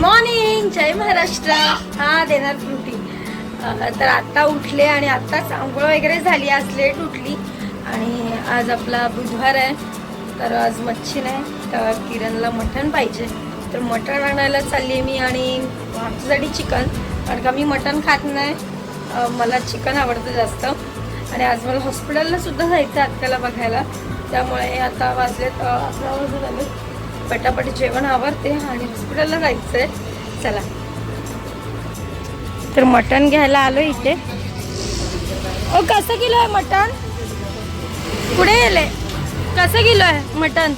Morning जय महाराष्ट्र. हा देणार frutti तर आत्ता उठले आणि आत्ताच आंघोळ वगैरे झाली आज लेट उठली. आणि आज आपला बुधवार आहे. तर आज मच्छी नाही तर किरणला मटण पाहिजे. तर मटण आणायला चालली आहे मी आणि आमच्यासाठी चिकन. कारण का मी मटण खात नाही. मला चिकन आवडतं जास्त. आणि आज मला हॉस्पिटलला सुद्धा जायचं आत्याला बघायला. त्यामुळे आता वाजलेत अकरा वाजून आले. पटापट जेवण आवरते आणि हॉस्पिटलला जायचं आहे चला. तर मटण घ्यायला आलो इथे. ओ कसं किलो आहे मटण? पुढे गेले? कसं किलो आहे मटण?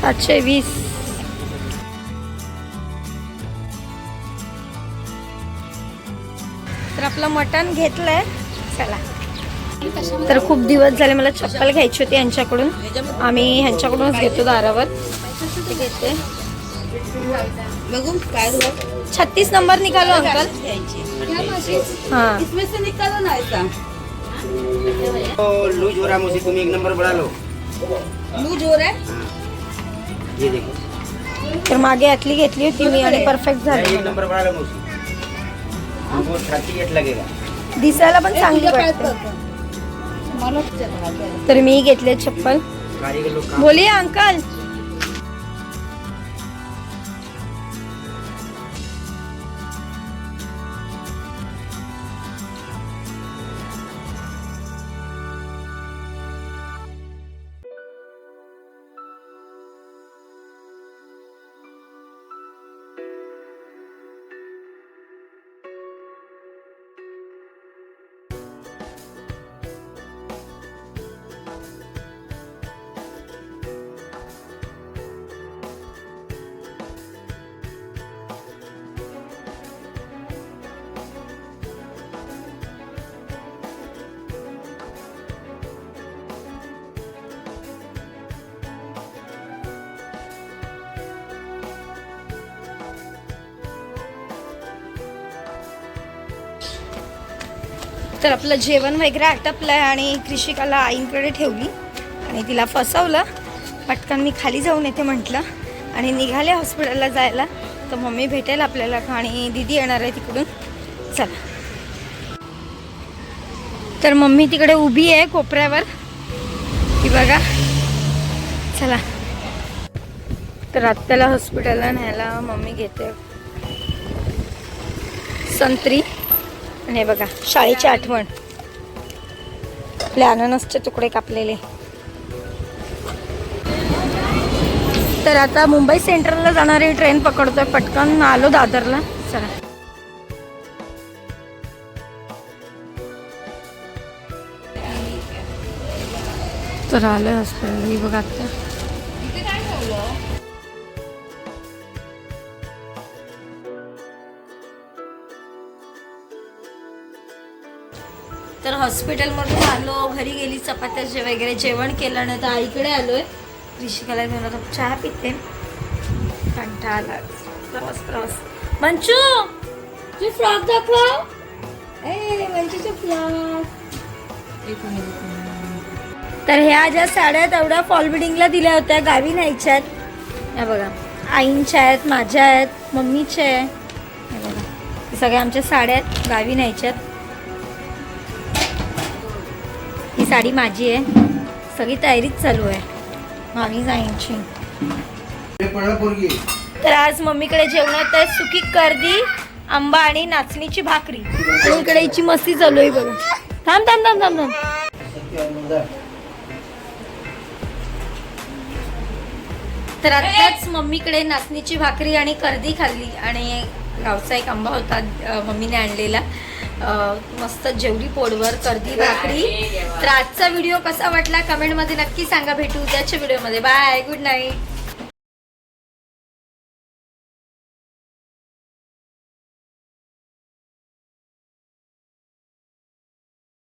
सातशे वीस. तर आपलं मटण घेतलंय. चला. तर खूप दिवस झाले मला चप्पल घ्यायची होती यांच्याकडून. आम्ही ह्यांच्याकडूनच घेतो दारावर. घेते. छत्तीस नंबर निघालो अंकल. हाँ. इसमें से निकालो ना ऐसा. तो लूज हो रहा है मुझे तुम एक नंबर बढ़ा लो। लूज हो रहा है? ये देखो। तर मागे यातली घेतली होती मी आणि परफेक्ट झाली. एक. नंबर बढ़ा लो मुझे। वो थर्टी एट लगेगा। दिसायला पण चांगली वाटते. तर मी घेतले चप्पल. बोलिए अंकल. तर आपलं जेवण वगैरे आटपलं आहे आणि कृषिकाला आईंकडे ठेवली. आणि तिला फसवलं. पटकन मी खाली जाऊन येते म्हटलं. आणि निघाले हॉस्पिटलला जायला. तर मम्मी भेटेल आपल्याला. आणि दिदी येणार आहे तिकडून. चला. तर मम्मी तिकडे उभी आहे कोपऱ्यावर. ती बघा. चला. तर आत्ताला हॉस्पिटलला न्यायला मम्मी घेते. संत्री. आणि हे बघा शाळेची आठवण. आपले अननसचे तुकडे कापलेले. तर आता मुंबई सेंट्रलला जाणारी ट्रेन पकडतोय. पटकन आलो दादरला. चला. तर आलं हॉस्पिटल बघा आता. तर हॉस्पिटलमधून आलो घरी गेली चपात्याचे वगैरे जेवण केलं नाही तर आईकडे आलोय. ऋषिकाला घेऊन आता चहा पिते. कंटाळा आला. प्रवास प्रवास मंचू तुझी फ्रॉक दाखव. ए मंचूचे फ्रॉक. तर ह्या ज्या साड्या आहेत एवढ्या फॉल बिडिंगला दिल्या होत्या. गावी न्यायच्या आहेत. या बघा. आईंच्या आहेत माझ्या आहेत मम्मीच्या आहे बघा. सगळ्या आमच्या साड्या आहेत. गावी न्यायच्या आहेत. साडी माझी आहे. सगळी तयारीच चालू आहे. मामी जाईंची तर आज मम्मीकडे जेवणात आहे सुकी कर्दी आंबा आणि नाचणीची भाकरी. आणि इकडे हिची मस्ती चालू आहे बघ. थांब थांब थांब थांब थांब. तर आत्ताच मम्मीकडे नाचणीची भाकरी आणि कर्दी खाल्ली. आणि गावचा एक आंबा होता अ, मम्मीने आणलेला. मस्त जेवढी पोडवर कर्दी भाकरी. तर आजचा व्हिडिओ कसा वाटला? कमेंटमध्ये नक्की सांगा भेटू उद्याच्या व्हिडिओमध्ये बाय गुड नाईट